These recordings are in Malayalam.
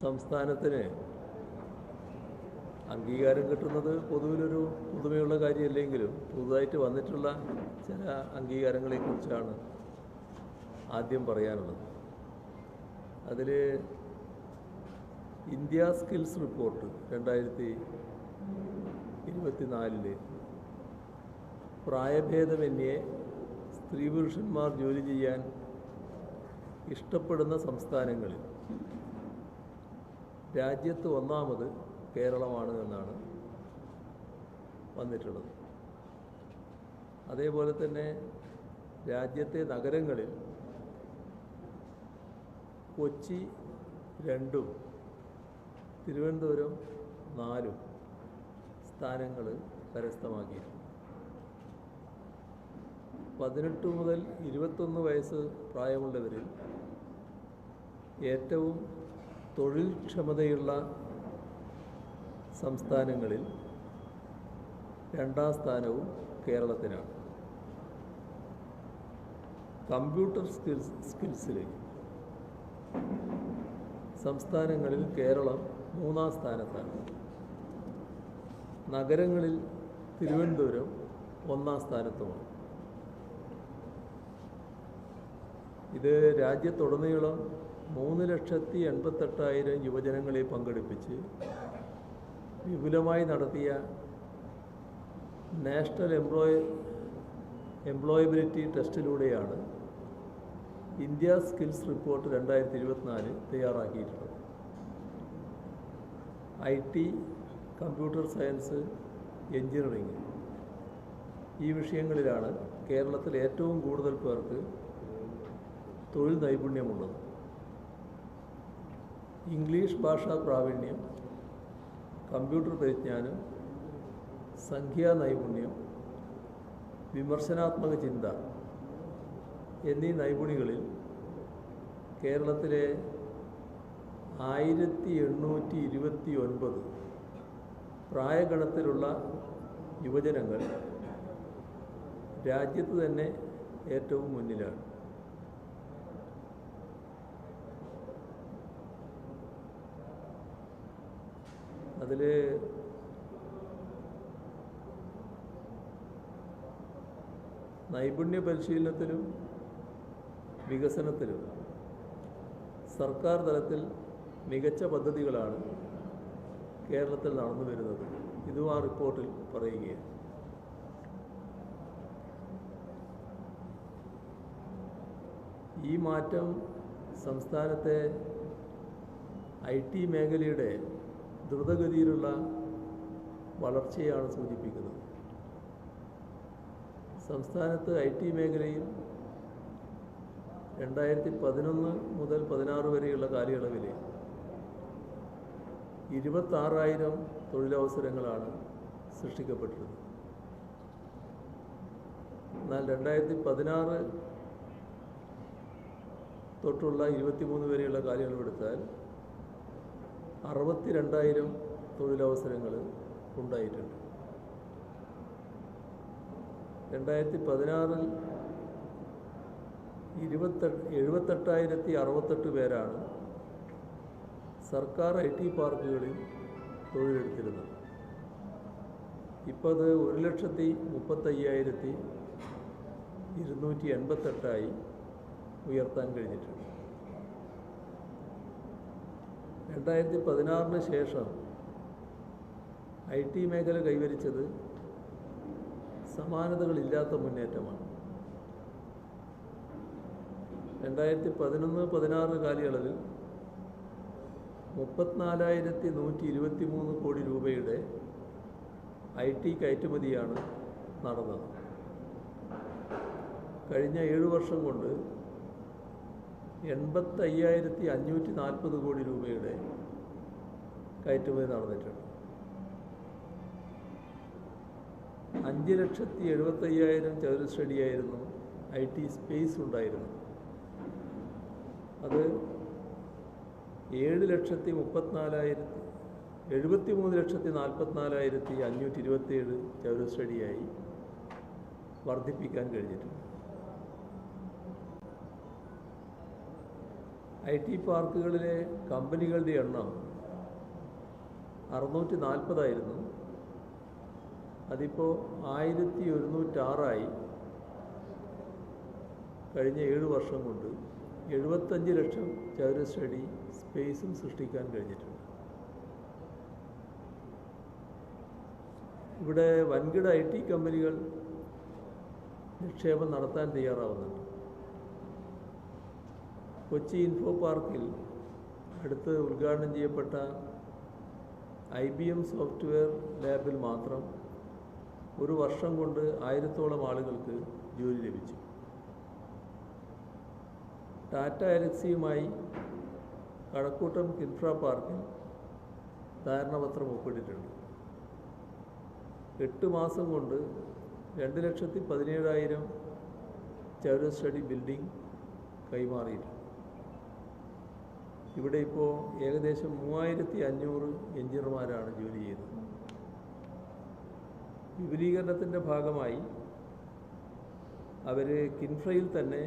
സംസ്ഥാനത്തിന് അംഗീകാരം കിട്ടുന്നത് പൊതുവിലൊരു പുതുമയുള്ള കാര്യമല്ലെങ്കിലും പുതുതായിട്ട് വന്നിട്ടുള്ള ചില അംഗീകാരങ്ങളെക്കുറിച്ചാണ് ആദ്യം പറയാനുള്ളത്. അതിൽ ഇന്ത്യ സ്കിൽസ് റിപ്പോർട്ട് രണ്ടായിരത്തി ഇരുപത്തിനാലിൽ പ്രായഭേദമന്യേ സ്ത്രീ പുരുഷന്മാർ ജോലി ചെയ്യാൻ ഇഷ്ടപ്പെടുന്ന സംസ്ഥാനങ്ങളിൽ രാജ്യത്ത് ഒന്നാമത് കേരളമാണ് എന്നാണ് വന്നിട്ടുള്ളത്. അതേപോലെ തന്നെ രാജ്യത്തെ നഗരങ്ങളിൽ കൊച്ചി രണ്ടും തിരുവനന്തപുരം നാലും സ്ഥാനങ്ങൾ കരസ്ഥമാക്കിയിട്ടുണ്ട് പതിനെട്ട് മുതൽ ഇരുപത്തൊന്ന് വയസ്സ് പ്രായമുള്ളവരിൽ ഏറ്റവും തൊഴിൽ ക്ഷമതയുള്ള സംസ്ഥാനങ്ങളിൽ രണ്ടാം സ്ഥാനവും കേരളത്തിനാണ്. കമ്പ്യൂട്ടർ സ്കിൽസ് സ്കിൽസിൽ സംസ്ഥാനങ്ങളിൽ കേരളം മൂന്നാം സ്ഥാനത്താണ്. നഗരങ്ങളിൽ തിരുവനന്തപുരം ഒന്നാം സ്ഥാനത്തുമാണ്. ഇത് രാജ്യത്തുടനീളം മൂന്ന് ലക്ഷത്തി എൺപത്തെട്ടായിരം യുവജനങ്ങളെ പങ്കെടുപ്പിച്ച് വിപുലമായി നടത്തിയ നാഷണൽ എംപ്ലോയ എംപ്ലോയബിലിറ്റി ടെസ്റ്റിലൂടെയാണ് ഇന്ത്യ സ്കിൽസ് റിപ്പോർട്ട് രണ്ടായിരത്തി ഇരുപത്തിനാല് തയ്യാറാക്കിയിട്ടുള്ളത്. I T computer science engineering ഈ വിഷയങ്ങളിലാണ് കേരളത്തിൽ ഏറ്റവും കൂടുതൽ പേർക്ക് തൊഴിൽ നൈപുണ്യമുള്ളത്. ഇംഗ്ലീഷ് ഭാഷാ പ്രാവീണ്യം കമ്പ്യൂട്ടർ പരിജ്ഞാനം സംഖ്യാ നൈപുണ്യം വിമർശനാത്മക ചിന്ത എന്നീ നൈപുണികളിൽ കേരളത്തിലെ ആയിരത്തി എണ്ണൂറ്റി ഇരുപത്തി ഒൻപത് പ്രായഗണത്തിലുള്ള യുവജനങ്ങൾ രാജ്യത്ത് തന്നെ ഏറ്റവും മുന്നിലാണ്. അതിൽ നൈപുണ്യ പരിശീലനത്തിലും വികസനത്തിലും സർക്കാർ തലത്തിൽ മികച്ച പദ്ധതികളാണ് കേരളത്തിൽ നടന്നു വരുന്നത്. ഇതും ആ റിപ്പോർട്ടിൽ പറയുകയാണ്. ഈ മാറ്റം സംസ്ഥാനത്തെ ഐ ടി മേഖലയുടെ ദ്രുതഗതിയിലുള്ള വളർച്ചയാണ് സൂചിപ്പിക്കുന്നത്. സംസ്ഥാനത്ത് ഐ ടി മേഖലയിൽ രണ്ടായിരത്തി പതിനൊന്ന് മുതൽ പതിനാറ് വരെയുള്ള കാലയളവിൽ ഇരുപത്താറായിരം തൊഴിലവസരങ്ങളാണ് സൃഷ്ടിക്കപ്പെട്ടത് എന്നാൽ രണ്ടായിരത്തി പതിനാറ് തൊട്ടുള്ള ഇരുപത്തിമൂന്ന് വരെയുള്ള കാലയളവെടുത്താൽ അറുപത്തി രണ്ടായിരം തൊഴിലവസരങ്ങൾ ഉണ്ടായിട്ടുണ്ട്. രണ്ടായിരത്തി പതിനാറിൽ ഇരുപത്തെട്ട് എഴുപത്തെട്ടായിരത്തി അറുപത്തെട്ട് പേരാണ് സർക്കാർ ഐ ടി പാർക്കുകളിൽ തൊഴിലെടുത്തിരുന്നത്. ഇപ്പോൾ അത് ഒരു ലക്ഷത്തി മുപ്പത്തയ്യായിരത്തി ഇരുന്നൂറ്റി എൺപത്തെട്ടായി ഉയർത്താൻ കഴിഞ്ഞിട്ടുണ്ട്. രണ്ടായിരത്തി പതിനാറിന് ശേഷം ഐ ടി മേഖല കൈവരിച്ചത് സമാനതകളില്ലാത്ത മുന്നേറ്റമാണ്. രണ്ടായിരത്തി പതിനൊന്ന് പതിനാറ് കാലയളവിൽ മുപ്പത്തിനാലായിരത്തി നൂറ്റി ഇരുപത്തി മൂന്ന് കോടി രൂപയുടെ ഐ ടി കയറ്റുമതിയാണ് നടന്നത്. കഴിഞ്ഞ ഏഴ് വർഷം കൊണ്ട് എൺപത്തയ്യായിരത്തി അഞ്ഞൂറ്റി നാൽപ്പത് കോടി രൂപയുടെ കയറ്റുമതി നടന്നിട്ടുണ്ട്. അഞ്ച് ലക്ഷത്തി എഴുപത്തയ്യായിരം ചതുരശ്രടിയായിരുന്നു ഐ ടി സ്പേസ് ഉണ്ടായിരുന്നു അത് ഏഴ് ലക്ഷത്തി മുപ്പത്തിനാലായിരത്തി എഴുപത്തി മൂന്ന് ലക്ഷത്തി നാൽപ്പത്തിനാലായിരത്തി അഞ്ഞൂറ്റി ഇരുപത്തിയേഴ് ചതുരശ്രടിയായി വർദ്ധിപ്പിക്കാൻ കഴിഞ്ഞിട്ടുണ്ട്. ഐ ടി പാർക്കുകളിലെ കമ്പനികളുടെ എണ്ണം അറുന്നൂറ്റി നാൽപ്പതായിരുന്നു അതിപ്പോൾ ആയിരത്തി ഒരുന്നൂറ്റാറായി കഴിഞ്ഞ ഏഴ് വർഷം കൊണ്ട് എഴുപത്തഞ്ച് ലക്ഷം ചതുരശ്രടി സ്പേസും സൃഷ്ടിക്കാൻ കഴിഞ്ഞിട്ടുണ്ട്. ഇവിടെ വൻകിട ഐ ടി കമ്പനികൾ നിക്ഷേപം നടത്താൻ തയ്യാറാവുന്നുണ്ട്. കൊച്ചി ഇൻഫോ പാർക്കിൽ അടുത്ത് ഉദ്ഘാടനം ചെയ്യപ്പെട്ട ഐ ബി എം സോഫ്റ്റ്വെയർ ലാബിൽ മാത്രം ഒരു വർഷം കൊണ്ട് ആയിരത്തോളം ആളുകൾക്ക് ജോലി ലഭിച്ചു. ടാറ്റ എലക്സിയുമായി കഴക്കൂട്ടം കിൻഫ്ര പാർക്കിൽ ധാരണപത്രം ഒപ്പിട്ടിട്ടുണ്ട്. എട്ട് മാസം കൊണ്ട് രണ്ട് ലക്ഷത്തി പതിനേഴായിരം ചതുരശ്രടി ബിൽഡിംഗ് കൈമാറിയിട്ടുണ്ട്. ഇവിടെ ഇപ്പോൾ ഏകദേശം മൂവായിരത്തി അഞ്ഞൂറ് എഞ്ചിനീയർമാരാണ് ജോലി ചെയ്യുന്നത്. വിപുലീകരണത്തിന്റെ ഭാഗമായി അവർ കിൻഫ്രയിൽ തന്നെ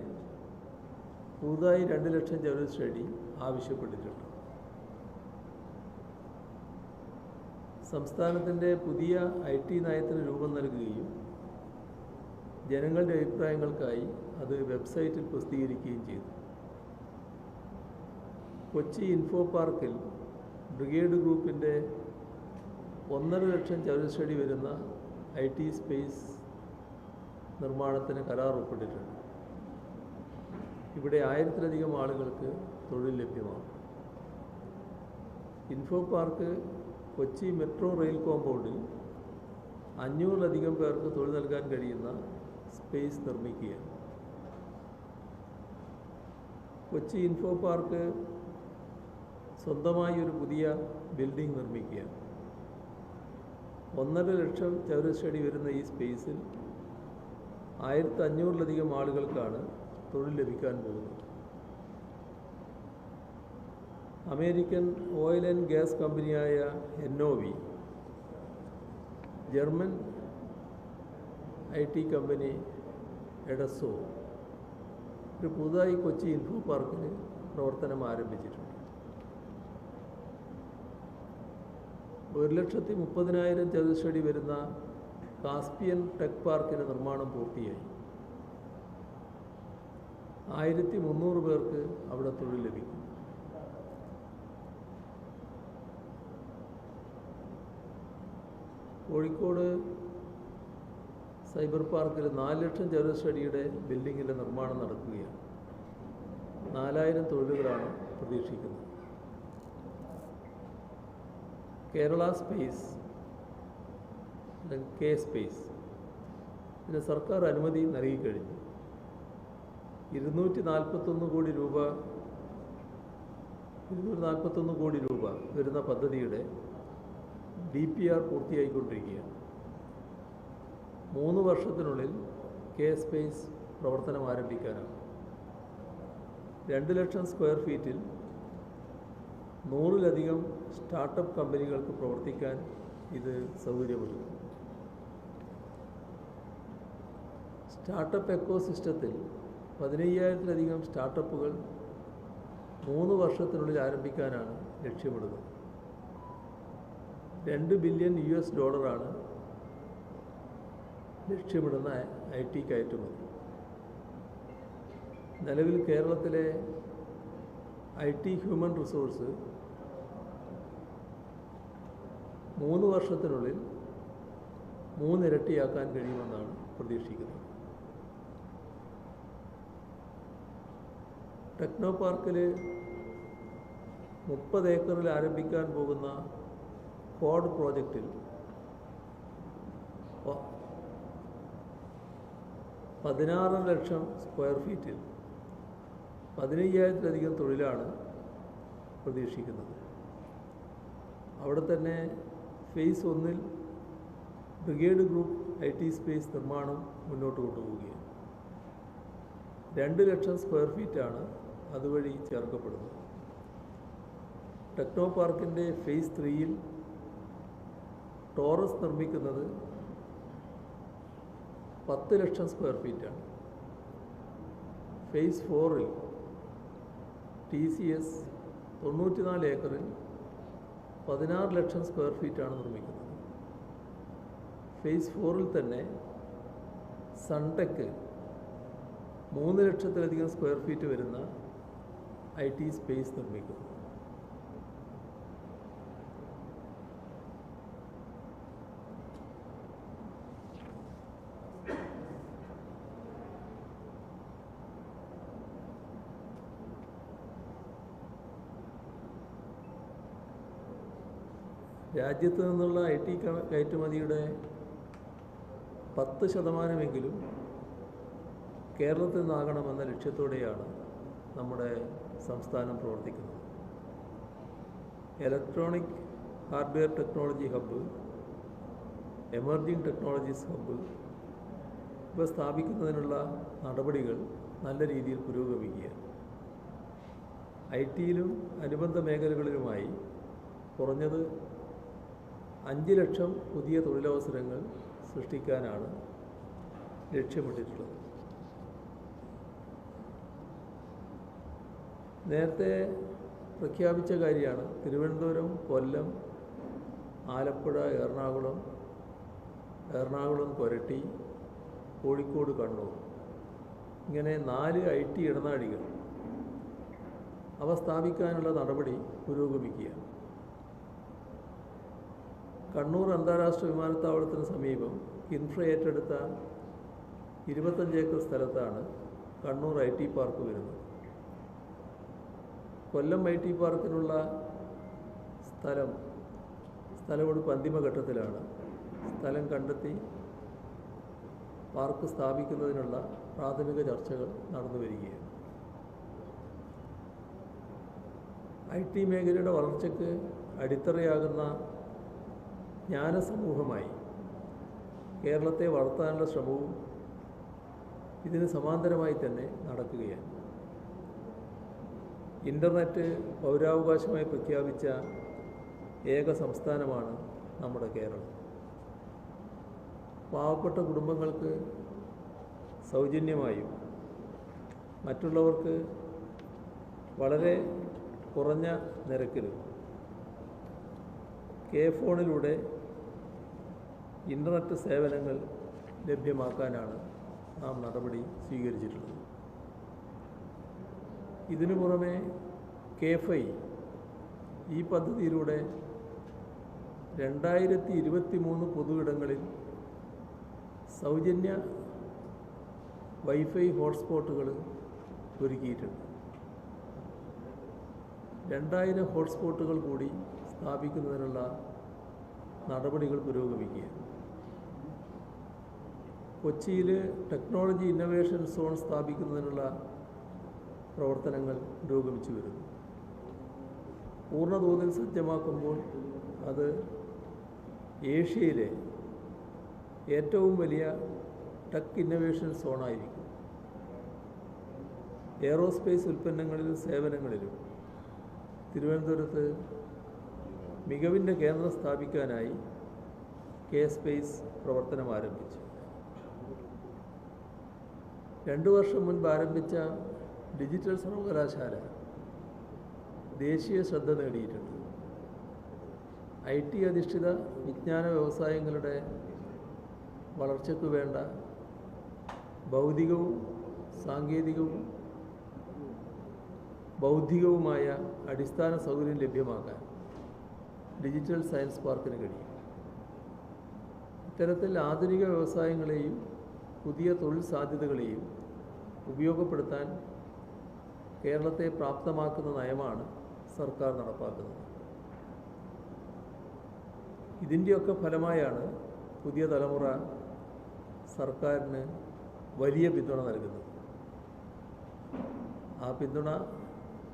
പുതുതായി രണ്ട് ലക്ഷം ചതുരശ്രടി ആവശ്യപ്പെട്ടിട്ടുണ്ട്. സംസ്ഥാനത്തിന്റെ പുതിയ ഐ ടി നയത്തിന് രൂപം നൽകുകയും ജനങ്ങളുടെ അഭിപ്രായങ്ങൾക്കായി അത് വെബ്സൈറ്റിൽ പ്രസിദ്ധീകരിക്കുകയും ചെയ്തു. കൊച്ചി ഇൻഫോ പാർക്കിൽ ബ്രിഗേഡ് ഗ്രൂപ്പിന്റെ ഒന്നര ലക്ഷം ചതുരശ്രടി വരുന്ന ഐ ടി സ്പേസ് നിർമ്മാണത്തിന് കരാർ ഒപ്പിട്ടിട്ടുണ്ട് ഇവിടെ ആയിരത്തിലധികം ആളുകൾക്ക് തൊഴിൽ ലഭ്യമാണ് info park Kochi metro rail കോമ്പൗണ്ടിൽ അഞ്ഞൂറിലധികം പേർക്ക് തൊഴിൽ നൽകാൻ കഴിയുന്ന സ്പേസ് നിർമ്മിക്കുകയാണ്. കൊച്ചി ഇൻഫോ പാർക്ക് സ്വന്തമായി ഒരു പുതിയ ബിൽഡിംഗ് നിർമ്മിക്കുക ഒന്നര ലക്ഷം ചതുരശ്രടി വരുന്ന ഈ സ്പേസിൽ ആയിരത്തി അഞ്ഞൂറിലധികം ആളുകൾക്കാണ് തൊഴിൽ ലഭിക്കാൻ പോകുന്നത്. അമേരിക്കൻ ഓയിൽ ആൻഡ് ഗ്യാസ് കമ്പനിയായ N O V German I T company എഡസോ ഒരു പുതുതായി കൊച്ചി ഇൻഫോ പാർക്കിന് പ്രവർത്തനം ആരംഭിച്ചിട്ടുണ്ട്. ഒരു ലക്ഷത്തി മുപ്പതിനായിരം ചതുശടി വരുന്ന കാസ്പിയൻ ടെക് പാർക്കിന്റെ നിർമ്മാണം പൂർത്തിയായി. ആയിരത്തി മുന്നൂറ് പേർക്ക് അവിടെ തൊഴിൽ ലഭിക്കും. കോഴിക്കോട് സൈബർ പാർക്കിൽ നാല് ലക്ഷം ചതുരശ്രടിയുടെ ബിൽഡിങ്ങിന്റെ നിർമ്മാണം നടക്കുകയാണ്. നാലായിരം തൊഴിലുകളാണ് പ്രതീക്ഷിക്കുന്നത്. Kerala space K space. ഇതിന് സർക്കാർ അനുമതി നൽകിക്കഴിഞ്ഞു. ഇരുന്നൂറ്റി നാൽപ്പത്തൊന്ന് കോടി രൂപ ഇരുന്നൂറ്റി നാൽപ്പത്തൊന്ന് കോടി രൂപ വരുന്ന പദ്ധതിയുടെ ഡി പി ആർ പൂർത്തിയായിക്കൊണ്ടിരിക്കുകയാണ്. മൂന്ന് വർഷത്തിനുള്ളിൽ കെ സ്പേസ് പ്രവർത്തനം ആരംഭിക്കാനാണ് രണ്ട് ലക്ഷം സ്ക്വയർ ഫീറ്റിൽ നൂറിലധികം സ്റ്റാർട്ടപ്പ് കമ്പനികൾക്ക് പ്രവർത്തിക്കാൻ ഇത് സൗകര്യമൊരുക്കും സ്റ്റാർട്ടപ്പ് എക്കോ സിസ്റ്റത്തിൽ പതിനയ്യായിരത്തിലധികം സ്റ്റാർട്ടപ്പുകൾ മൂന്ന് വർഷത്തിനുള്ളിൽ ആരംഭിക്കാനാണ് ലക്ഷ്യമിടുന്നത്. രണ്ട് ബില്യൺ യു എസ് ഡോളറാണ് ലക്ഷ്യമിടുന്ന ഐ ടി കയറ്റുമതി. നിലവിൽ കേരളത്തിലെ ഐ ടി ഹ്യൂമൻ റിസോഴ്സ് മൂന്ന് വർഷത്തിനുള്ളിൽ മൂന്നിരട്ടിയാക്കാൻ കഴിയുമെന്നാണ് പ്രതീക്ഷിക്കുന്നത്. ടെക്നോ പാർക്കിൽ മുപ്പത് ഏക്കറിൽ ആരംഭിക്കാൻ പോകുന്ന കോഡ് പ്രോജക്റ്റിൽ പതിനാറ് ലക്ഷം സ്ക്വയർ ഫീറ്റിൽ പതിനയ്യായിരത്തിലധികം തൊഴിലാണ് പ്രതീക്ഷിക്കുന്നത്. അവിടെ തന്നെ ഫേസ് ഒന്നിൽ brigade group I T space നിർമ്മാണം മുന്നോട്ട് കൊണ്ടുപോവുകയാണ്. രണ്ട് ലക്ഷം സ്ക്വയർ ഫീറ്റാണ് അതുവഴി ചേർക്കപ്പെടുന്നത്. ടെക്നോ പാർക്കിന്റെ ഫേസ് ത്രീയിൽ ടോറസ് നിർമ്മിക്കുന്നത് പത്ത് ലക്ഷം സ്ക്വയർ ഫീറ്റാണ് ഫേസ് ഫോറിൽ ടി സി എസ് തൊണ്ണൂറ്റിനാല് ഏക്കറിൽ പതിനാറ് ലക്ഷം സ്ക്വയർ ഫീറ്റാണ് നിർമ്മിക്കുന്നത്. ഫേസ് ഫോറിൽ തന്നെ സൺടെക്ക് മൂന്ന് ലക്ഷത്തിലധികം സ്ക്വയർ ഫീറ്റ് വരുന്ന ഐ ടി സ്പേസ് നിർമ്മിക്കുന്നു. രാജ്യത്ത് നിന്നുള്ള ഐ ടി കയറ്റുമതിയുടെ പത്ത് ശതമാനമെങ്കിലും കേരളത്തിൽ നിന്നാകണമെന്ന ലക്ഷ്യത്തോടെയാണ് നമ്മുടെ സംസ്ഥാനം പ്രവർത്തിക്കുന്നത്. Electronic hardware technology hub emerging technologies hub ഇവ സ്ഥാപിക്കുന്നതിനുള്ള നടപടികൾ നല്ല രീതിയിൽ പുരോഗമിക്കുകയാണ്. ഐ ടിയിലും അനുബന്ധ മേഖലകളിലുമായി കുറഞ്ഞത് അഞ്ച് ലക്ഷം പുതിയ തൊഴിലവസരങ്ങൾ സൃഷ്ടിക്കാനാണ് ലക്ഷ്യമിട്ടിട്ടുള്ളത്. നേരത്തെ പ്രഖ്യാപിച്ച കാര്യമാണ് തിരുവനന്തപുരം കൊല്ലം ആലപ്പുഴ എറണാകുളം എറണാകുളം കൊരട്ടി കോഴിക്കോട് കണ്ണൂർ. ഇങ്ങനെ നാല് ഐ ടി ഇടനാഴികൾ അവ സ്ഥാപിക്കാനുള്ള നടപടി പുരോഗമിക്കുകയാണ്. കണ്ണൂർ അന്താരാഷ്ട്ര വിമാനത്താവളത്തിന് സമീപം കിൻഫ്ര ഏറ്റെടുത്ത ഇരുപത്തഞ്ച് ഏക്കർ സ്ഥലത്താണ് കണ്ണൂർ ഐ ടി പാർക്ക് വരുന്നത്. കൊല്ലം ഐ ടി പാർക്കിനുള്ള സ്ഥലം സ്ഥലമെടുപ്പ് അന്തിമഘട്ടത്തിലാണ് സ്ഥലം കണ്ടെത്തി പാർക്ക് സ്ഥാപിക്കുന്നതിനുള്ള പ്രാഥമിക ചർച്ചകൾ നടന്നു വരികയാണ്. ഐ ടി മേഖലയുടെ വളർച്ചയ്ക്ക് അടിത്തറയാകുന്ന ജ്ഞാനസമൂഹമായി. കേരളത്തെ വളർത്താനുള്ള ശ്രമവും ഇതിന് സമാന്തരമായി തന്നെ നടക്കുകയാണ്. ഇന്റർനെറ്റ് പൗരാവകാശമായി പ്രഖ്യാപിച്ച ഏക സംസ്ഥാനമാണ് നമ്മുടെ കേരളം. പാവപ്പെട്ട കുടുംബങ്ങൾക്ക് സൗജന്യമായും മറ്റുള്ളവർക്ക് വളരെ കുറഞ്ഞ നിരക്കിലും കെ ഫോണിലൂടെ ഇന്റർനെറ്റ് സേവനങ്ങൾ ലഭ്യമാക്കാനാണ് നാം നടപടി സ്വീകരിച്ചിട്ടുള്ളത്. ഇതിനു പുറമെ കേഫൈ ഈ പദ്ധതിയിലൂടെ രണ്ടായിരത്തി ഇരുപത്തി മൂന്ന് പൊതുവിടങ്ങളിൽ സൗജന്യ വൈഫൈ ഹോട്ട്സ്പോട്ടുകൾ ഒരുക്കിയിട്ടുണ്ട്. രണ്ടായിരം ഹോട്ട്സ്പോട്ടുകൾ കൂടി സ്ഥാപിക്കുന്നതിനുള്ള നടപടികൾ പുരോഗമിക്കുക. കൊച്ചിയിൽ ടെക്നോളജി ഇന്നൊവേഷൻ സോൺ സ്ഥാപിക്കുന്നതിനുള്ള പ്രവർത്തനങ്ങൾ പുരോഗമിച്ചു വരുന്നു. പൂർണതോതിൽ സജ്ജമാക്കുമ്പോൾ അത് ഏഷ്യയിലെ ഏറ്റവും വലിയ ടെക് ഇന്നൊവേഷൻ സോണായിരിക്കും എയറോസ്പേസ് ഉൽപ്പന്നങ്ങളിലും സേവനങ്ങളിലും. തിരുവനന്തപുരത്ത് മികവിന്റെ കേന്ദ്രം സ്ഥാപിക്കാനായി കെ സ്പേസ് പ്രവർത്തനം ആരംഭിച്ചു. രണ്ടു വർഷം മുൻപ് ആരംഭിച്ച ഡിജിറ്റൽ സർവകലാശാല ദേശീയ ശ്രദ്ധ നേടിയിട്ടുണ്ട്. ഐ ടി അധിഷ്ഠിത വിജ്ഞാന വ്യവസായങ്ങളുടെ വളർച്ചയ്ക്ക് വേണ്ട ഭൗതികവും സാങ്കേതികവും ബൗദ്ധികവുമായ അടിസ്ഥാന സൗകര്യം ലഭ്യമാക്കാൻ ഡിജിറ്റൽ സയൻസ് പാർക്കിന് കഴിയും. ഇത്തരത്തിൽ ആധുനിക വ്യവസായങ്ങളെയും പുതിയ തൊഴിൽ സാധ്യതകളെയും ഉപയോഗപ്പെടുത്താൻ കേരളത്തെ പ്രാപ്തമാക്കുന്ന നയമാണ് സർക്കാർ നടപ്പാക്കുന്നത്. ഇതിന്റെയൊക്കെ ഫലമായാണ് പുതിയ തലമുറ സർക്കാരിന് വലിയ പിന്തുണ നൽകുന്നത്. ആ പിന്തുണ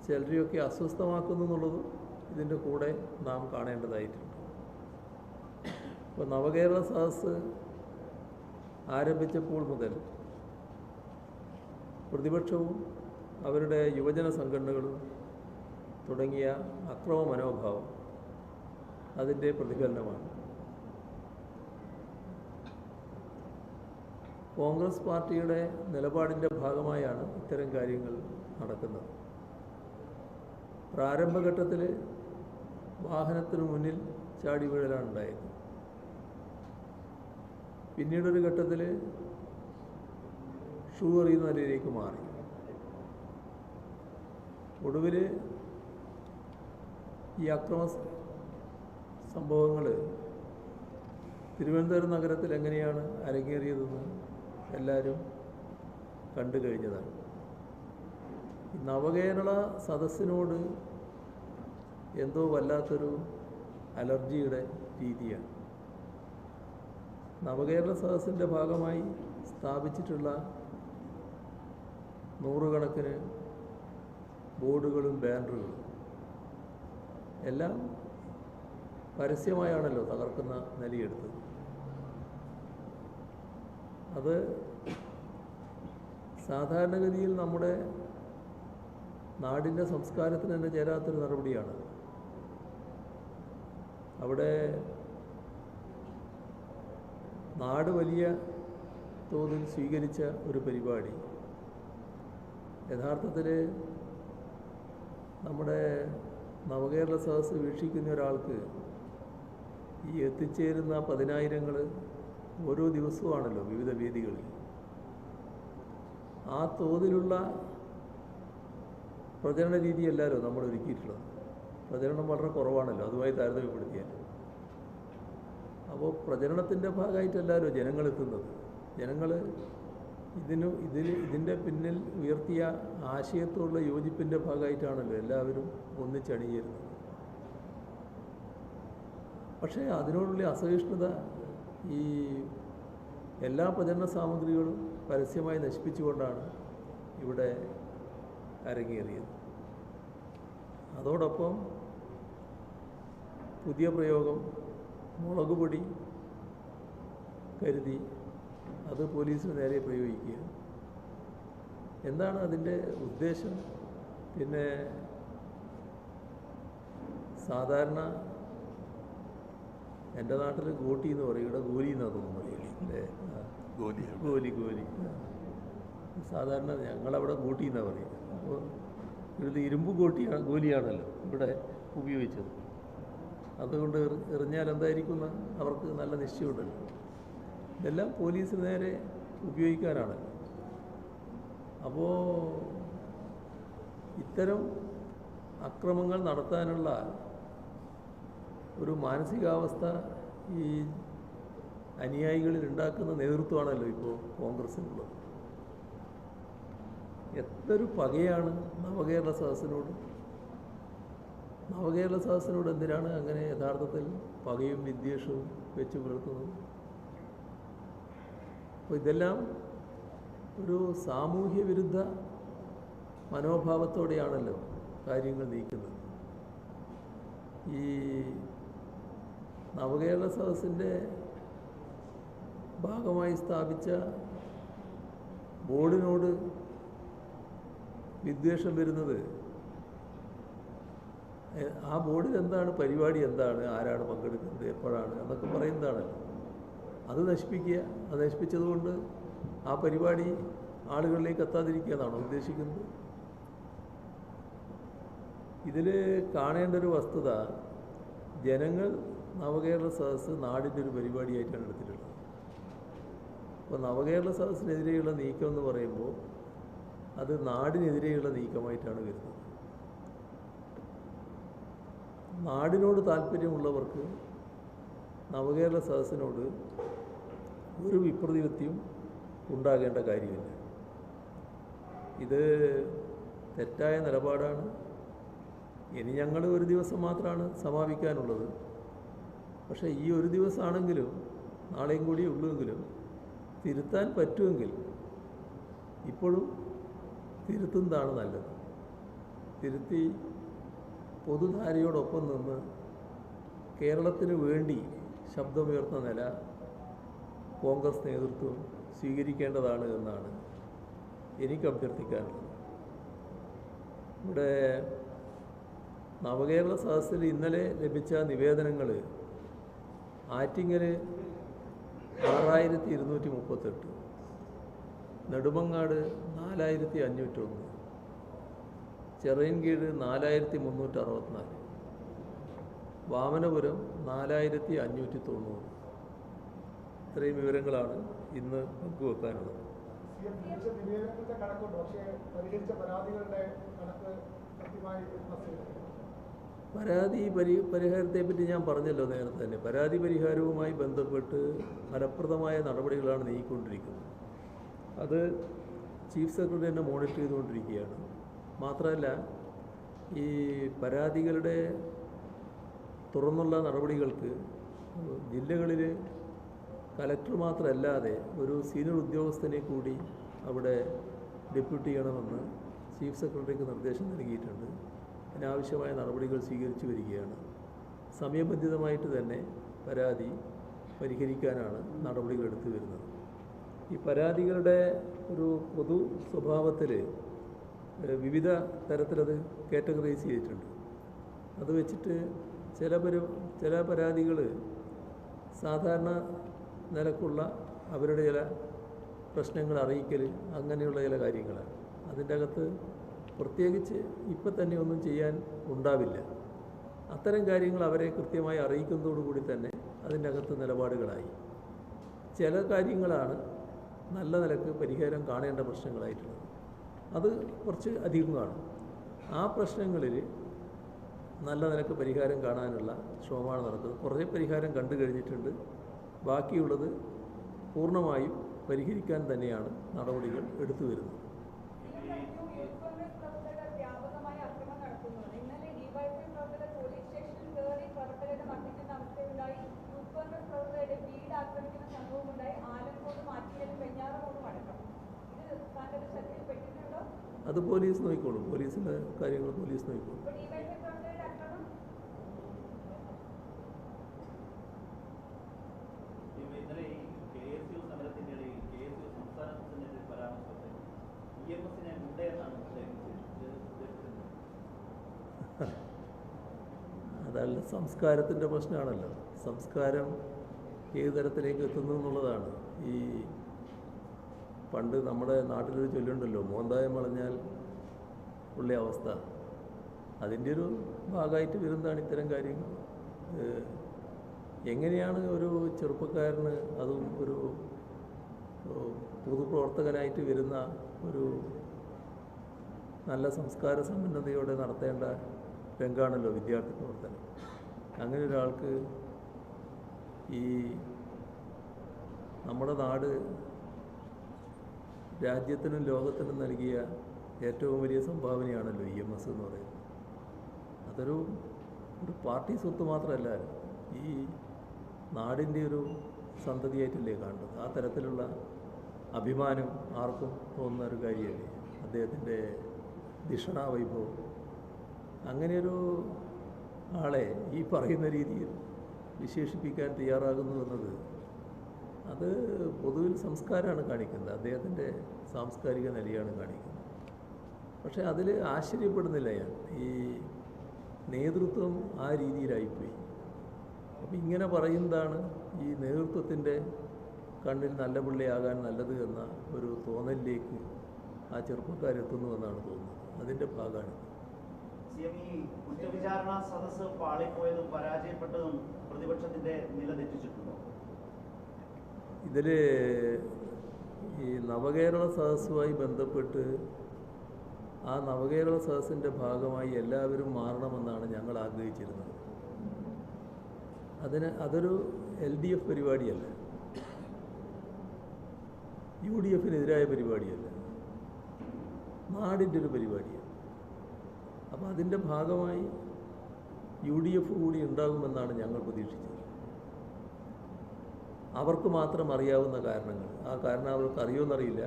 ചിലരെയൊക്കെ അസ്വസ്ഥമാക്കുന്നു എന്നുള്ളതും ഇതിന്റെ കൂടെ നാം കാണേണ്ടതായിട്ടുണ്ട്. ഇപ്പോൾ നവകേരള സദസ് ആരംഭിച്ചപ്പോൾ മുതൽ പ്രതിപക്ഷവും അവരുടെ യുവജന സംഘടനകളും തുടങ്ങിയ അക്രമ മനോഭാവം അതിന്റെ പ്രതിഫലനമാണ്. കോൺഗ്രസ് പാർട്ടിയുടെ നിലപാടിന്റെ ഭാഗമായാണ് ഇത്തരം കാര്യങ്ങൾ നടക്കുന്നത്. പ്രാരംഭഘട്ടത്തിൽ വാഹനത്തിന് മുന്നിൽ ചാടി വീഴലാണ് ഉണ്ടായത് പിന്നീടൊരു ഘട്ടത്തിൽ ഷൂ എറിയുന്ന നിലയിലേക്ക് മാറി. ഒടുവിൽ ഈ അക്രമ സംഭവങ്ങൾ തിരുവനന്തപുരം നഗരത്തിൽ എങ്ങനെയാണ് അരങ്ങേറിയതെന്ന് എല്ലാവരും കണ്ടു കഴിഞ്ഞതാണ്. നവകേരള സദസ്സിനോട് എന്തോ വല്ലാത്തൊരു അലർജിയുടെ രീതിയാണ്. നവകേരള സദസ്സിന്റെ ഭാഗമായി സ്ഥാപിച്ചിട്ടുള്ള നൂറുകണക്കിന് ബോർഡുകളും ബാനറുകളും എല്ലാം പരസ്യമായാണല്ലോ തകർക്കുന്ന നിലയെടുത്തത്. അത് സാധാരണഗതിയിൽ നമ്മുടെ നാടിന്റെ സംസ്കാരത്തിന് തന്നെ ചേരാത്തൊരു നടപടിയാണ്. അവിടെ നാട് വലിയ തോതിൽ സ്വീകരിച്ച ഒരു പരിപാടി. യഥാർത്ഥത്തിൽ നമ്മുടെ നവകേരള സദസ്സ് വീക്ഷിക്കുന്ന ഒരാൾക്ക് ഈ എത്തിച്ചേരുന്ന പതിനായിരങ്ങൾ ഓരോ ദിവസവുമാണല്ലോ വിവിധ വേദികളിൽ. ആ തോതിലുള്ള പ്രചരണ രീതിയല്ലല്ലോ നമ്മൾ ഒരുക്കിയിട്ടുള്ളത് പ്രചരണം വളരെ കുറവാണല്ലോ അതുമായി താരതമ്യപ്പെടുത്തിയാൽ. അപ്പോൾ പ്രചരണത്തിന്റെ ഭാഗമായിട്ടല്ലല്ലോ ജനങ്ങളെത്തുന്നത് ജനങ്ങൾ ഇതിന് ഇതിന് ഇതിന്റെ പിന്നിൽ ഉയർത്തിയ ആശയത്തോടുള്ള യോജിപ്പിന്റെ ഭാഗമായിട്ടാണല്ലോ എല്ലാവരും ഒന്നിച്ചണിഞ്ഞിരുന്നത് പക്ഷേ അതിനോടുള്ള അസഹിഷ്ണുത ഈ എല്ലാ പ്രചരണ സാമഗ്രികളും പരസ്യമായി നശിപ്പിച്ചുകൊണ്ടാണ് ഇവിടെ അരങ്ങേറിയത്. അതോടൊപ്പം പുതിയ പ്രയോഗം മുളക് പൊടി കരുതി അത് പോലീസിന് നേരെ പ്രയോഗിക്കുക എന്താണ് അതിന്റെ ഉദ്ദേശം? പിന്നെ സാധാരണ എന്റെ നാട്ടിൽ ഗോട്ടി എന്ന് പറയും. ഇവിടെ ഗോലി എന്നാണ് തോന്നുന്നു അല്ലേ ഗോലി. ഗോലി ഗോലി. സാധാരണ ഞങ്ങളവിടെ ഗോട്ടി എന്നാണ് പറയുക അപ്പോൾ ഇവിടുത്തെ ഇരുമ്പ് ഗോട്ടിയാണ് ഗോലിയാണല്ലോ ഇവിടെ ഉപയോഗിച്ചത്. അതുകൊണ്ട് എറി- എറിഞ്ഞാൽ എന്തായിരിക്കും അവർക്ക് നല്ല നിശ്ചയമുണ്ടല്ലോ. ഇതെല്ലാം പോലീസിന് നേരെ ഉപയോഗിക്കാനാണ്. അപ്പോൾ ഇത്തരം അക്രമങ്ങൾ നടത്താനുള്ള ഒരു മാനസികാവസ്ഥ ഈ അനുയായികളിൽ ഉണ്ടാക്കുന്ന നേതൃത്വമാണല്ലോ ഇപ്പോൾ കോൺഗ്രസ്സിനുള്ളത്. എത്രയൊരു പകയാണ് നവകേരള സദസ്സിനോട് നവകേരള സദസ്സിനോട് എന്തിനാണ് അങ്ങനെ യഥാർത്ഥത്തിൽ പകയും വിദ്വേഷവും വെച്ച് പുലർത്തുന്നത്? അപ്പോൾ ഇതെല്ലാം ഒരു സാമൂഹ്യ വിരുദ്ധ മനോഭാവത്തോടെയാണല്ലോ കാര്യങ്ങൾ നീക്കുന്നത്. ഈ നവകേരള സദസ്സിന്റെ ഭാഗമായി സ്ഥാപിച്ച ബോർഡിനോട് വിദ്വേഷം വരുന്നത് ആ ബോർഡിൽ എന്താണ് പരിപാടി എന്താണ് ആരാണ് പങ്കെടുക്കുന്നത് എപ്പോഴാണ് എന്നൊക്കെ പറയുന്നതാണല്ലോ അത് നശിപ്പിക്കുക അത് നശിപ്പിച്ചതുകൊണ്ട് ആ പരിപാടി ആളുകളിലേക്ക് എത്താതിരിക്കുക എന്നാണോ ഉദ്ദേശിക്കുന്നത്. ഇതിൽ കാണേണ്ട ഒരു വസ്തുത ജനങ്ങൾ നവകേരള സദസ്സ് നാടിന്റെ ഒരു പരിപാടിയായിട്ടാണ് എടുത്തിട്ടുള്ളത്. അപ്പോൾ നവകേരള സദസ്സിനെതിരെയുള്ള നീക്കം എന്ന് പറയുമ്പോൾ അത് നാടിനെതിരെയുള്ള നീക്കമായിട്ടാണ് വരുന്നത്. നാടിനോട് താല്പര്യമുള്ളവർക്ക് നവകേരള സദസ്സിനോട് ഒരു വിപ്രതിപത്തിയും ഉണ്ടാകേണ്ട കാര്യമില്ല. ഇത് തെറ്റായ നിലപാടാണ്. ഇനി ഞങ്ങൾ ഒരു ദിവസം മാത്രമാണ് സമാപിക്കാനുള്ളത്. പക്ഷേ ഈ ഒരു ദിവസമാണെങ്കിലും നാളെയും കൂടി ഉള്ളുവെങ്കിലും തിരുത്താൻ പറ്റുമെങ്കിൽ ഇപ്പോഴും തിരുത്തുന്നതാണ് നല്ലത്. തിരുത്തി പൊതുധാരയോടൊപ്പം നിന്ന് കേരളത്തിന് വേണ്ടി ശബ്ദമുയർത്തുന്ന നില കോൺഗ്രസ് നേതൃത്വം സ്വീകരിക്കേണ്ടതാണ് എന്നാണ് എനിക്ക് അഭ്യർത്ഥിക്കാനുള്ളത്. ഇവിടെ നവകേരള സദസ്സിൽ ഇന്നലെ ലഭിച്ച നിവേദനങ്ങൾ ആറ്റിങ്ങൽ ആറായിരത്തി ഇരുന്നൂറ്റി മുപ്പത്തെട്ട് നെടുമങ്ങാട് നാലായിരത്തി അഞ്ഞൂറ്റൊന്ന് ചെറിയൻകീഴ് നാലായിരത്തി മുന്നൂറ്റി അറുപത്തിനാല് വാമനപുരം നാലായിരത്തി അഞ്ഞൂറ്റി തൊണ്ണൂറ് ഇത്രയും വിവരങ്ങളാണ് ഇന്ന് പങ്കുവെക്കാനുള്ളത് പരാതി പരി പരിഹാരത്തെപ്പറ്റി ഞാൻ പറഞ്ഞല്ലോ നേരത്തെ തന്നെ. പരാതി പരിഹാരവുമായി ബന്ധപ്പെട്ട് ഫലപ്രദമായ നടപടികളാണ് നീങ്ങിക്കൊണ്ടിരിക്കുന്നത് അത് ചീഫ് സെക്രട്ടറി തന്നെ മോണിറ്റർ ചെയ്തുകൊണ്ടിരിക്കുകയാണ്. മാത്രമല്ല ഈ പരാതികളുടെ തുറന്നുള്ള നടപടികൾക്ക് ജില്ലകളിൽ കലക്ടർ മാത്രമല്ലാതെ ഒരു സീനിയർ ഉദ്യോഗസ്ഥനെ കൂടി അവിടെ ഡെപ്യൂട്ടി ചെയ്യണമെന്ന് ചീഫ് സെക്രട്ടറിക്ക് നിർദ്ദേശം നൽകിയിട്ടുണ്ട്. അതിനാവശ്യമായ നടപടികൾ സ്വീകരിച്ചു വരികയാണ്. സമയബന്ധിതമായിട്ട് തന്നെ പരാതി പരിഹരിക്കാനാണ് നടപടികൾ എടുത്തു വരുന്നത്. ഈ പരാതികളുടെ ഒരു പൊതു സ്വഭാവത്തിൽ വിവിധ തരത്തിലത് കാറ്റഗറൈസ് ചെയ്തിട്ടുണ്ട്. അത് വെച്ചിട്ട് ചില പരി ചില പരാതികൾ സാധാരണ നിലക്കുള്ള അവരുടെ ചില പ്രശ്നങ്ങൾ അറിയിക്കൽ അങ്ങനെയുള്ള ചില കാര്യങ്ങളാണ്. അതിന്റെ അകത്ത് പ്രത്യേകിച്ച് ഇപ്പം തന്നെ ഒന്നും ചെയ്യാൻ ഉണ്ടാവില്ല. അത്തരം കാര്യങ്ങൾ അവരെ കൃത്യമായി അറിയിക്കുന്നതോടുകൂടി തന്നെ അതിന്റെ അകത്ത് നിലപാടുകളായി. ചില കാര്യങ്ങളാണ് നല്ല നിലയ്ക്ക് പരിഹാരം കാണേണ്ട പ്രശ്നങ്ങളായിട്ടുള്ളത്. അത് കുറച്ച് അധികം കാണും. ആ പ്രശ്നങ്ങളിൽ നല്ല നിലയ്ക്ക് പരിഹാരം കാണാനുള്ള ശ്രമമാണ് നടക്കുന്നത്. കുറേ പരിഹാരം കണ്ടു കഴിഞ്ഞിട്ടുണ്ട്. ബാക്കിയുള്ളത് പൂർണമായും പരിഹരിക്കാൻ തന്നെയാണ് നടപടികൾ എടുത്തു വരുന്നത്. ആക്രമിക്കുന്ന സംഭവമുണ്ടായി ആലങ്കോട് മാറ്റിയാലും വെഞ്ഞാറമൂടും അടക്കം ഇത് താങ്കളുടെ ശ്രദ്ധയിൽപ്പെട്ടിട്ടുണ്ടോ അത് പോലീസ് നോക്കിക്കോളും. പോലീസിന്റെ കാര്യങ്ങൾ പോലീസ് നോക്കിക്കോളും. അതല്ല സംസ്കാരത്തിന്റെ പ്രശ്നമാണല്ലോ. സംസ്കാരം ഏത് തരത്തിലേക്ക് എത്തുന്നു എന്നുള്ളതാണ് ഈ പണ്ട് നമ്മുടെ നാട്ടിലൊരു ചൊല്ലുണ്ടല്ലോ മോന്തായം വളഞ്ഞാൽ ഉള്ള അവസ്ഥ. അതിന്റെ ഒരു ഭാഗമായിട്ട് വരുന്നതാണ് ഇത്തരം കാര്യങ്ങൾ. എങ്ങനെയാണ് ഒരു ചെറുപ്പക്കാരന് അതും ഒരു പൊതുപ്രവർത്തകനായിട്ട് വരുന്ന ഒരു നല്ല സംസ്കാര സമ്പന്നതയോടെ നടത്തേണ്ട രംഗമാണല്ലോ വിദ്യാർത്ഥി പ്രവർത്തനം. അങ്ങനെ ഒരാൾക്ക് ഈ നമ്മുടെ നാട് രാജ്യത്തിനും ലോകത്തിനും നൽകിയ ഏറ്റവും വലിയ സംഭാവനയാണല്ലോ ഇ എം എസ് എന്ന് പറയുന്നത്. അതൊരു ഒരു പാർട്ടി സ്വത്ത് മാത്രമല്ല ഈ നാടിന്റെ ഒരു സന്തതിയായിട്ടല്ലേ കാണുന്നത്. ആ തരത്തിലുള്ള അഭിമാനം ആർക്കും തോന്നുന്ന ഒരു കാര്യമല്ലേ? അദ്ദേഹത്തിന്റെ ദിഷണാവൈഭവം വൈഭവം. അങ്ങനെയൊരു ആളെ ഈ പറയുന്ന രീതിയിൽ വിശേഷിപ്പിക്കാൻ തയ്യാറാകുന്നു എന്നത് അത് പൊതുവിൽ സംസ്കാരമാണ് കാണിക്കുന്നത്. അദ്ദേഹത്തിന്റെ സാംസ്കാരിക നിലയാണ് കാണിക്കുന്നത്. പക്ഷേ അതിൽ ആശ്ചര്യപ്പെടുന്നില്ല ഞാൻ. ഈ നേതൃത്വം ആ രീതിയിലായിപ്പോയി. അപ്പം ഇങ്ങനെ പറയുന്നതാണ് ഈ നേതൃത്വത്തിന്റെ കണ്ണിൽ നല്ല പിള്ളയാകാൻ നല്ലത് എന്ന ഒരു തോന്നലിലേക്ക് ആ ചെറുപ്പക്കാരെത്തുന്നു എന്നാണ് തോന്നുന്നത്. അതിന്റെ ഭാഗമാണ്. കുറ്റവിചാരണ സദസ്സ് പാളിപ്പോയതും പരാജയപ്പെട്ടതും പ്രതിപക്ഷത്തിന്റെ നില തെറ്റിച്ചിട്ടുണ്ടോ? ഇതിൽ ഈ നവകേരള സദസ്സുമായി ബന്ധപ്പെട്ട് ആ നവകേരള സദസ്സിന്റെ ഭാഗമായി എല്ലാവരും മാറണമെന്നാണ് ഞങ്ങൾ ആഗ്രഹിച്ചിരുന്നത്. അതിന് അതൊരു എൽ ഡി എഫ് പരിപാടിയല്ല. യു ഡി എഫിനെതിരായ പരിപാടിയല്ല. നാടിന്റെ ഒരു പരിപാടിയാണ്. അപ്പോൾ അതിന്റെ ഭാഗമായി യു ഡി എഫ് കൂടി ഉണ്ടാകുമെന്നാണ് ഞങ്ങൾ പ്രതീക്ഷിച്ചത്. അവർക്ക് മാത്രം അറിയാവുന്ന കാരണങ്ങൾ. ആ കാരണം അവർക്ക് അറിയുമെന്നറിയില്ല.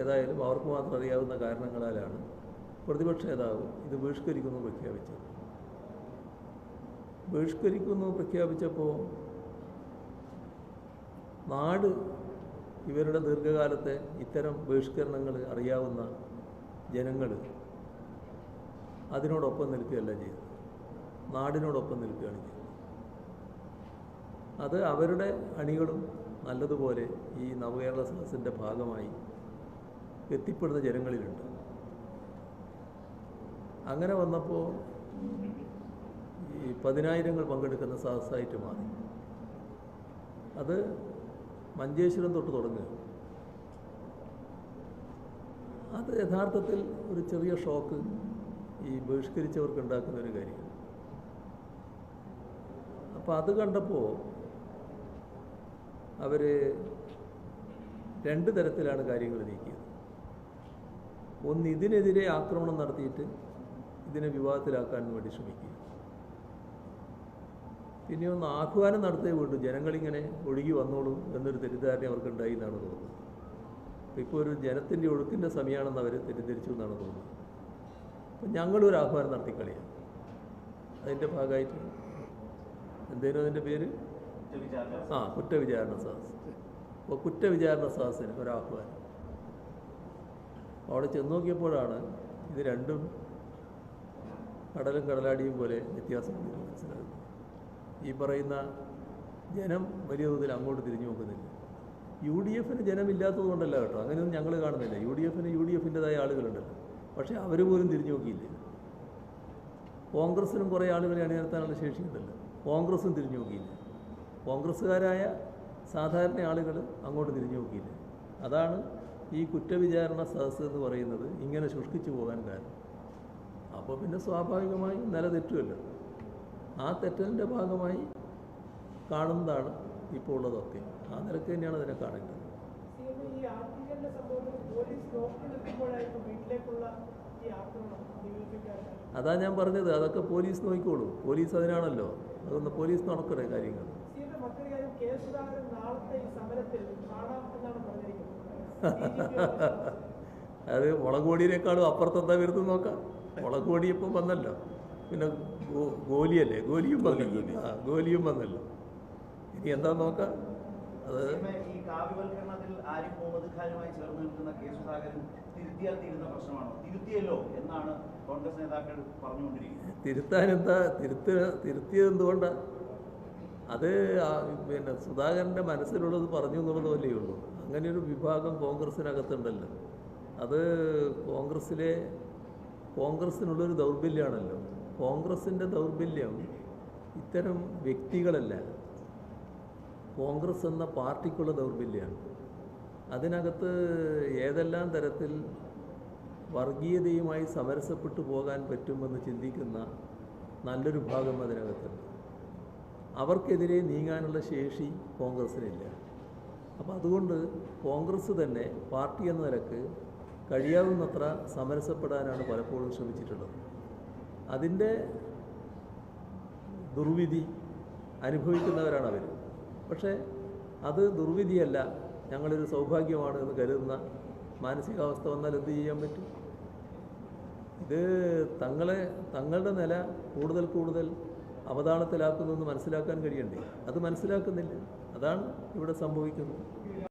ഏതായാലും അവർക്ക് മാത്രം അറിയാവുന്ന കാരണങ്ങളാലാണ് പ്രതിപക്ഷ നേതാവ് ഇത് ബഹിഷ്കരിക്കുന്നു പ്രഖ്യാപിച്ചത്. ബഹിഷ്കരിക്കുന്നു പ്രഖ്യാപിച്ചപ്പോൾ നാട് ഇവരുടെ ദീർഘകാലത്തെ ഇത്തരം ബഹിഷ്കരണങ്ങൾ അറിയാവുന്ന ജനങ്ങൾ അതിനോടൊപ്പം നിൽക്കുകയല്ല ചെയ്തത്. നാടിനോടൊപ്പം നിൽക്കുകയാണ് ചെയ്തത്. അത് അവരുടെ അണികളും നല്ലതുപോലെ ഈ നവകേരള സദസ്സിന്റെ ഭാഗമായി എത്തിപ്പെടുന്ന ജനങ്ങളിലുണ്ട്. അങ്ങനെ വന്നപ്പോൾ ഈ പതിനായിരങ്ങൾ പങ്കെടുക്കുന്ന സദസ്സായിട്ട് മാറി. അത് മഞ്ചേശ്വരം തൊട്ട് തുടങ്ങുക. അത് യഥാർത്ഥത്തിൽ ഒരു ചെറിയ ഷോക്ക് ഈ ബഹിഷ്കരിച്ചവർക്ക് ഉണ്ടാക്കുന്ന ഒരു കാര്യം അപ്പോൾ അത് കണ്ടപ്പോൾ അവർ രണ്ട് തരത്തിലാണ് കാര്യങ്ങൾ നീക്കിയത്. ഒന്ന് ഇതിനെതിരെ ആക്രമണം നടത്തിയിട്ട് ഇതിനെ വിവാദത്തിലാക്കാൻ വേണ്ടി ശ്രമിക്കുക. പിന്നെ ഒന്ന് ആഹ്വാനം നടത്തേ വേണ്ടു ജനങ്ങളിങ്ങനെ ഒഴുകി വന്നോളൂ എന്നൊരു തെറ്റിദ്ധാരണ അവർക്കുണ്ടായി എന്നാണ് തോന്നുന്നത്. ഇപ്പോൾ ഒരു ജനത്തിന്റെ ഒഴുക്കിന്റെ സമയമാണെന്ന് അവർ തെറ്റിദ്ധരിച്ചു എന്നാണ് തോന്നുന്നത്. അപ്പം ഞങ്ങളൊരു ആഹ്വാനം നടത്തിക്കളിയാണ്. അതിന്റെ ഭാഗമായിട്ട് എന്തേലും അതിന്റെ പേര്? ആ കുറ്റവിചാരണ സദസ് അപ്പോൾ കുറ്റവിചാരണ സദസ്സിന് ഒരാഹ്വാനം അവിടെ ചെന്ന് നോക്കിയപ്പോഴാണ് ഇത് രണ്ടും കടലും കടലാടിയും പോലെ വ്യത്യാസം മനസ്സിലാകുന്നത് ഈ പറയുന്ന ജനം വലിയ തോതിൽ അങ്ങോട്ട് തിരിഞ്ഞു നോക്കുന്നില്ല. യു ഡി എഫിന് ജനമില്ലാത്തത് കൊണ്ടല്ല കേട്ടോ. അങ്ങനെയൊന്നും ഞങ്ങൾ കാണുന്നില്ല. യു ഡി എഫിന് യു ഡി എഫിന്റെതായ ആളുകളുണ്ടല്ലോ. പക്ഷേ അവർ പോലും തിരിഞ്ഞു നോക്കിയില്ല. കോൺഗ്രസിനും കുറേ ആളുകളെ അണിനിരത്താനുള്ള ശേഷിയുണ്ടല്ലോ കോൺഗ്രസ്സും തിരിഞ്ഞു നോക്കിയില്ല. കോൺഗ്രസ്സുകാരായ സാധാരണ ആളുകൾ അങ്ങോട്ട് തിരിഞ്ഞു നോക്കിയില്ല. അതാണ് ഈ കുറ്റവിചാരണ സദസ്സ് എന്ന് പറയുന്നത് ഇങ്ങനെ ശുഷ്കിച്ചു പോകാൻ കാരണം. അപ്പോൾ പിന്നെ സ്വാഭാവികമായും നില തെറ്റുമല്ലോ. ആ തെറ്റലിന്റെ ഭാഗമായി കാണുന്നതാണ് ഇപ്പോൾ ഉള്ളതൊക്കെ. ആ നിലയ്ക്ക് തന്നെയാണ് അതിനെ കാണേണ്ടത്. അതാ ഞാൻ പറഞ്ഞത്. അതൊക്കെ പോലീസ് നോക്കിക്കോളൂ. പോലീസ് അതിനാണല്ലോ. അതൊന്ന് പോലീസ് നടക്കട്ടെ കാര്യങ്ങൾ. മറ്റൊരു കെ സുധാകരൻ നാളത്തെ ഈ സമരത്തിൽ കാണാം എന്നാണ് പറഞ്ഞിരിക്കുന്നത്. അത് മുളക് പൊടിയേക്കാളും അപ്പുറത്തെന്താ വരുന്നത് നോക്കാം. മുളകോടി ഇപ്പം വന്നല്ലോ. പിന്നെ ഗോലിയല്ലേ? ഗോലിയും വന്നല്ലോ. ആ ഗോലിയും വന്നല്ലോ. ഇനി എന്താ നോക്കാം? അത് തിരുത്താൻ എന്താ തിരുത്ത് തിരുത്തിയത് എന്തുകൊണ്ടാണ് അത് പിന്നെ സുധാകരന്റെ മനസ്സിലുള്ളത് പറഞ്ഞു എന്നുള്ളത് പോലെയേ ഉള്ളൂ. അങ്ങനെ ഒരു വിഭാഗം കോൺഗ്രസ്സിനകത്തുണ്ടല്ലോ. അത് കോൺഗ്രസ്സിലെ കോൺഗ്രസ്സിനുള്ളൊരു ദൗർബല്യമാണല്ലോ കോൺഗ്രസിന്റെ ദൗർബല്യം ഇത്തരം വ്യക്തികളല്ല. കോൺഗ്രസ് എന്ന പാർട്ടിക്കുള്ള ദൗർബല്യമാണ് അതിനകത്ത് ഏതെല്ലാം തരത്തിൽ വർഗീയതയുമായി സമരസപ്പെട്ടു പോകാൻ പറ്റുമെന്ന് ചിന്തിക്കുന്ന നല്ലൊരു ഭാഗം അതിനകത്തുണ്ട്. അവർക്കെതിരെ നീങ്ങാനുള്ള ശേഷി കോൺഗ്രസ്സിനില്ല. അപ്പോൾ അതുകൊണ്ട് കോൺഗ്രസ് തന്നെ പാർട്ടി എന്ന നിലയ്ക്ക് കഴിയാവുന്നത്ര സമരസപ്പെടാനാണ് പലപ്പോഴും ശ്രമിച്ചിട്ടുള്ളത്. അതിന്റെ ദുർവിധി അനുഭവിക്കുന്നവരാണ് അവർ. പക്ഷേ അത് ദുർവിധിയല്ല ഞങ്ങളൊരു സൗഭാഗ്യമാണ് എന്ന് കരുതുന്ന മാനസികാവസ്ഥ വന്നാൽ എന്ത് ചെയ്യാൻ പറ്റും? ഇത് തങ്ങളെ തങ്ങളുടെ നില കൂടുതൽ കൂടുതൽ അവതാളത്തിലാക്കുന്നു എന്ന് മനസ്സിലാക്കാൻ കഴിയണ്ടേ? അത് മനസ്സിലാക്കുന്നില്ല. അതാണ് ഇവിടെ സംഭവിക്കുന്നത്.